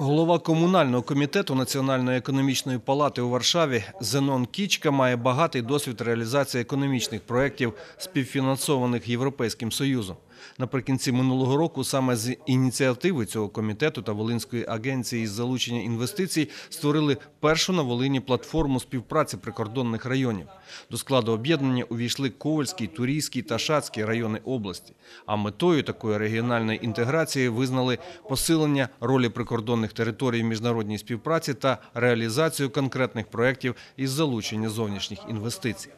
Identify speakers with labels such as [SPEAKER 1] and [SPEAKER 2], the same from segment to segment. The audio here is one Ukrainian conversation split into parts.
[SPEAKER 1] Голова комунального комітету Національної економічної палати у Варшаві Зенон Кічка має багатий досвід реалізації економічних проєктів, співфінансованих Європейським Союзом. Наприкінці минулого року саме з ініціативи цього комітету та Волинської агенції із залучення інвестицій створили першу на Волині платформу співпраці прикордонних районів. До складу об'єднання увійшли Ковальський, Турійський та Шацький райони області. А метою такої регіональної інтеграції визнали посилення ролі прикордонних територій в міжнародній співпраці та реалізацію конкретних проєктів із залучення зовнішніх інвестицій.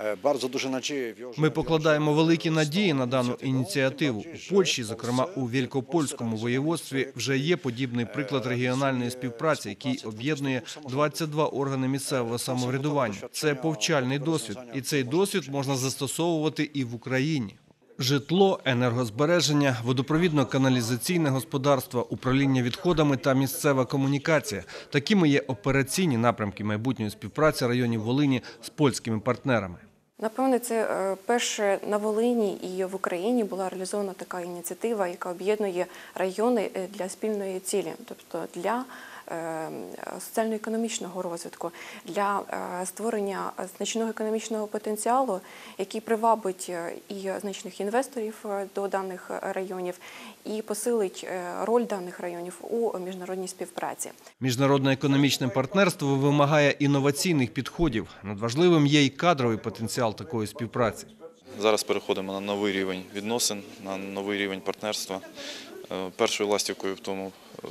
[SPEAKER 2] Е.
[SPEAKER 1] Ми покладаємо великі надії на дану ініціативу. У Польщі, зокрема у Вількопольському воєводстві, вже є подібний приклад регіональної співпраці, який об'єднує 22 органи місцевого самоврядування. Це повчальний досвід, і цей досвід можна застосовувати і в Україні. Житло, енергозбереження, водопровідно-каналізаційне господарство, управління відходами та місцева комунікація – такими є операційні напрямки майбутньої співпраці районів Волині з польськими партнерами.
[SPEAKER 3] Напевне, це е, перше на Волині і в Україні була реалізована така ініціатива, яка об'єднує райони е, для спільної цілі, тобто для соціально-економічного розвитку, для е, створення значного економічного потенціалу, який привабить е, і значних інвесторів е, до даних районів, і посилить роль даних районів у міжнародній співпраці.
[SPEAKER 1] Міжнародне економічне партнерство вимагає інноваційних підходів. Надважливим є й кадровий потенціал такої співпраці.
[SPEAKER 4] Зараз переходимо на новий рівень відносин, на новий рівень партнерства. Е, Першою ластівкою в тому е,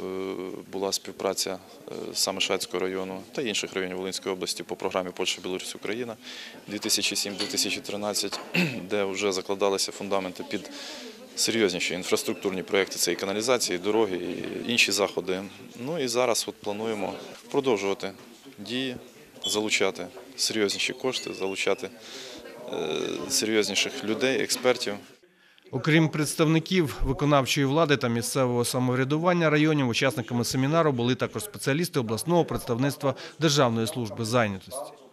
[SPEAKER 4] була співпраця е, саме Шацького району та інших районів Волинської області по програмі Польща, Білорусь, Україна 2007-2013, де вже закладалися фундаменти під серйозніші інфраструктурні проекти. Це і каналізації, і дороги, і інші заходи. Ну і зараз от плануємо продовжувати дії, залучати серйозніші кошти, залучати серйозніших людей, експертів.
[SPEAKER 1] Окрім представників виконавчої влади та місцевого самоврядування районів, учасниками семінару були також спеціалісти обласного представництва Державної служби зайнятості.